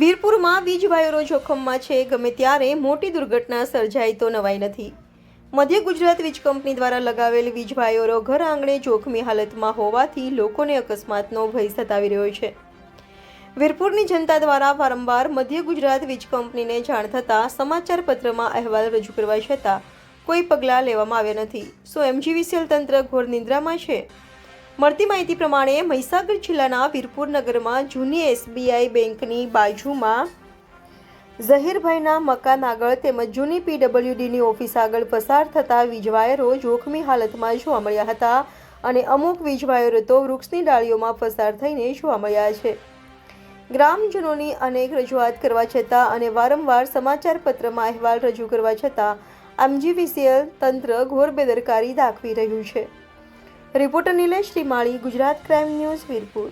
વીરપુરમાં વીજ વાયરો જોખમમાં છે. ગમે ત્યારે મોટી દુર્ઘટના સર્જાય તો નવાઈ નથી. મધ્ય ગુજરાત વીજ કંપની દ્વારા લગાવેલ વીજ વાયરો ઘર આંગણે જોખમી હાલતમાં હોવાથી લોકોને અકસ્માતનો ભય સતાવી રહ્યો છે. વીરપુરની જનતા દ્વારા વારંવાર મધ્ય ગુજરાત વીજ કંપનીને જાણ થતાં સમાચાર પત્રમાં અહેવાલ રજૂ કરવા છતાં કોઈ પગલાં લેવામાં આવ્યા નથી. શું એમજીવીસીએલ તંત્ર ઘોર નિંદ્રામાં છે? મળતી માહિતી પ્રમાણે મહીસાગર જિલ્લાના વીરપુર નગરમાં જૂની એસબીઆઈ બેંકની બાજુમાં ઝહીરભાઈના મકાન આગળ તેમજ જૂની પીડબ્લ્યુડીની ઓફિસ આગળ પસાર થતા વીજવાયરો જોખમી હાલતમાં જોવા મળ્યા હતા અને અમુક વીજવાયરો તો વૃક્ષની ડાળીઓમાં પસાર થઈને જોવા મળ્યા છે. ગ્રામજનોની અનેક રજૂઆત કરવા છતાં અને વારંવાર સમાચાર પત્રમાં અહેવાલ રજૂ કરવા છતાં એમજીવીસીએલ તંત્ર ઘોર બેદરકારી દાખવી રહ્યું છે. Reporter Nilesh Shrimali Gujarat crime news Virpur.